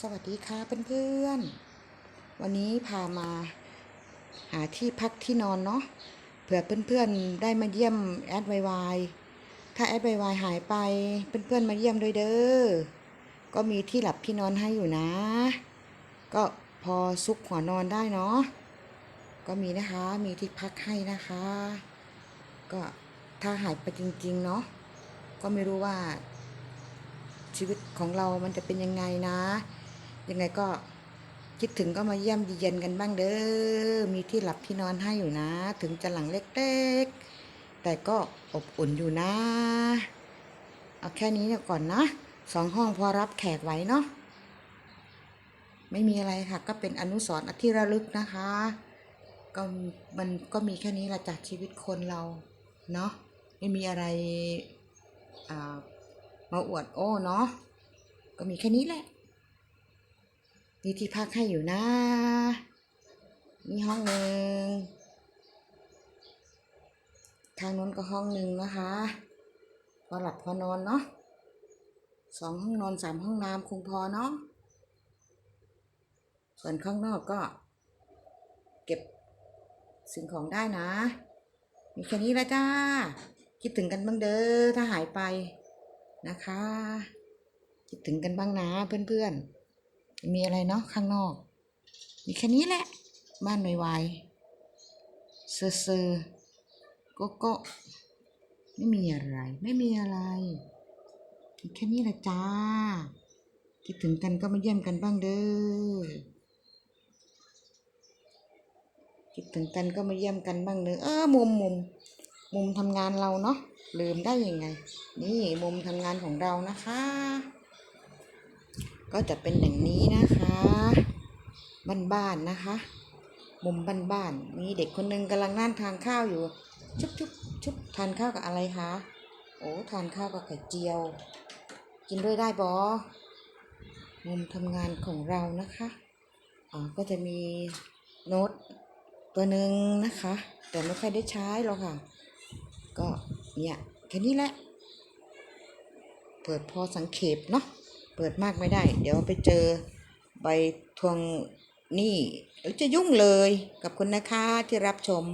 สวัสดีค่ะเพื่อนๆ วันนี้พามาหาที่พักที่นอนเนาะ เผื่อเพื่อนๆ ได้มาเยี่ยมแอดไวายถ้าแอดไวายหายไปเพื่อนๆ มาเยี่ยมด้วยเด้อ ก็มีที่หลับที่นอนให้อยู่นะ ก็พอซุกหัวนอนได้เนาะ ก็มีนะคะ มีที่พักให้นะคะ ก็ถ้าหายไปจริงๆ เนาะ ก็ไม่รู้ว่าชีวิตของเรามันจะเป็นยังไงนะ ยังไงก็คิดถึงก็มาเยี่ยมเยียนกันบ้างเด้อ มีที่หลับที่นอนให้อยู่นะ ถึงจะหลังเล็กๆ แต่ก็อบอุ่นอยู่นะ เอาแค่นี้ก่อนนะ สองห้องพอรับแขกไหวเนาะ ไม่มีอะไรค่ะ ก็เป็นอนุสรณ์ที่ระลึกนะคะ ก็มันก็มีแค่นี้แหละจากชีวิตคนเรา เนาะ ไม่มีอะไรอ่ามาอวดโอ้เนาะ ก็มีแค่นี้แหละ มีที่พักให้อยู่นะ มีห้องหนึ่ง ทางนู้นก็ห้องหนึ่งนะคะ พอหลับพอนอนเนาะสองห้องนอนสามห้องน้ำคงพอเนาะ ส่วนข้างนอกก็ เก็บสิ่งของได้นะ มีแค่นี้ละจ้า คิดถึงกันบ้างเด้อถ้าหายไปนะคะ คิดถึงกันบ้างนะเพื่อนๆ มีอะไรเนาะข้างนอก มีแค่นี้แหละ บ้านไวๆเซอร์เซอร์โกโก้ไม่มีอะไร ไม่มีอะไรมีแค่นี้แหละจ้า คิดถึงกันก็มาเยี่ยมกันบ้างเด้อ คิดถึงกันก็มาเยี่ยมกันบ้างเด้อ เออมุมมุมมุมทำงานเราเนาะลืมได้ยังไง นี่มุมทำงานของเรานะคะ ก็จะเป็นอย่างนี้นะคะบ้านๆนะคะ มุมบ้านๆมีเด็กคนหนึงกำลังนั่งทานข้าวอยู่ ชุบชุบชุบทานข้าวกับอะไรคะโอ้ทานข้าวกับไข่เจียว กินด้วยได้บอมุมทำงานของเรานะคะอ๋อก็จะมีโน้ตตัวหนึ่งนะคะ แต่ไม่ค่อยได้ใช้หรอกค่ะ ก็เนี่ยแค่นี้แหละเปิดพอสังเขปเนาะ เปิดมากไม่ได้ เดี๋ยวไปเจอใบทวงหนี้แล้วจะยุ่งเลยกับคุณนะคะที่รับชม